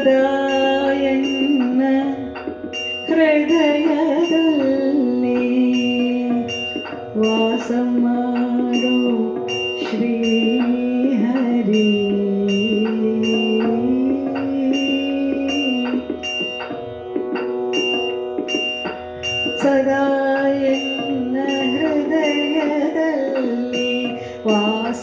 ಸದಾಯನ್ನ ಹೃದಯದಲ್ಲಿ ವಾಸ ಮಾಡು ಶ್ರೀ ಹರಿ ಸದಾಯನ್ನ ಹೃದಯದಲ್ಲಿ ವಾಸ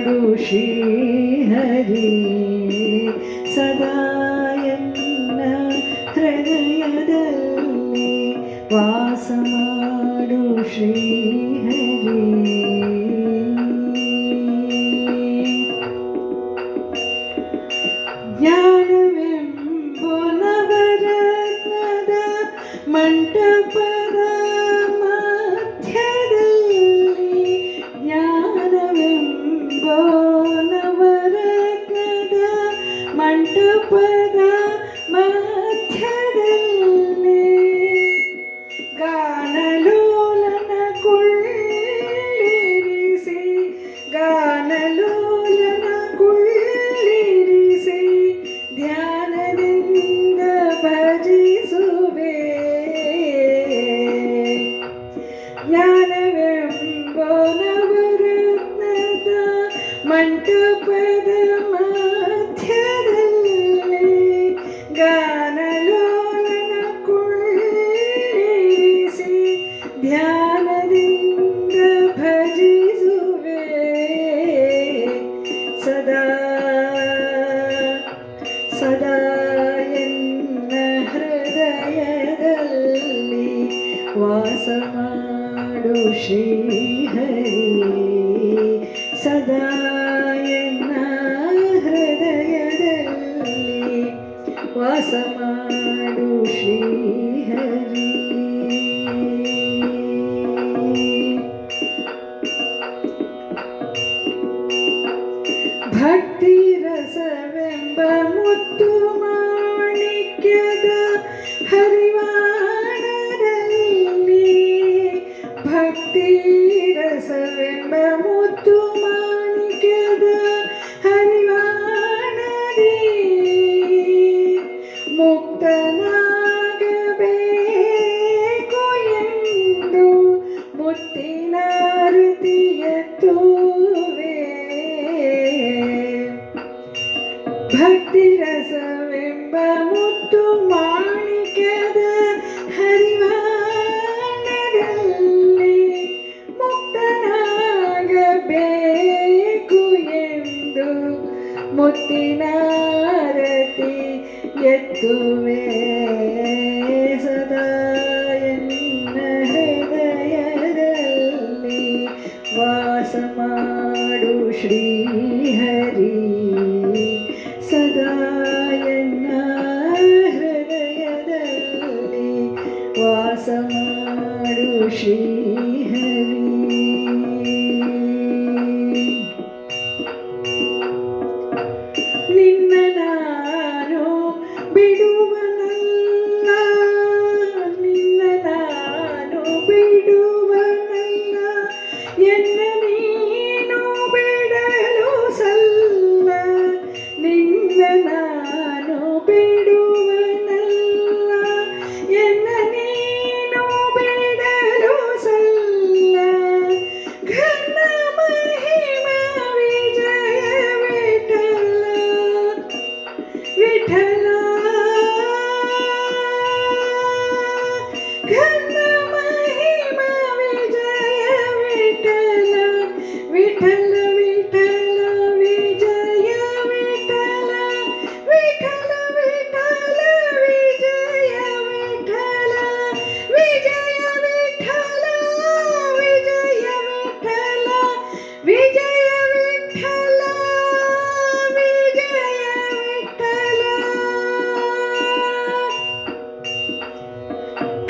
നാടു ശ്രീഹരി സദാ എന്ന ഹൃദയದಲ್ಲಿ വാസമാടു ശ്രീഹരി ಕಾಣಲು ವಾಸ ಮಾಡು ಶ್ರೀಹರಿ. ಸದಾ ಎನ್ನ ಹೃದಯದಲ್ಲಿ ವಾಸ ಮಾಡು ಶ್ರೀಹರಿ. ഭക്തിരസവെമ്പ മുത്തുമാണിക്കത ഹരിവാണി മുക്തനാകബേക്കുയന്തു മുത്തിനാർത്തിയത്തുവേ ഭക്തി ಮುತ್ತಿನಾರತಿ ಎತ್ತುವೆ ಸದಾ ಎನ್ನ ಹೃದಯದಲ್ಲಿ ವಾಸ ಮಾಡು ಶ್ರೀಹರಿ ಸದಾ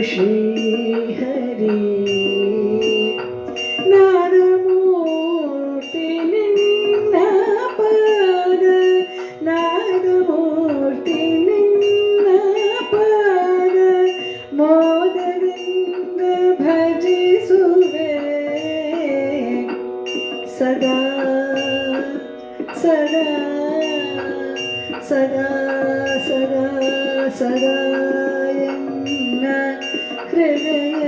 ശ്രീഹരി നാദമൂർത്തി നിന്ന പദ നാദമൂർത്തി നിന്ന പദ മോദരിന്ദ ഭജിസുവേ സദാ സദാ സദാ സദാ സദാ. akrebe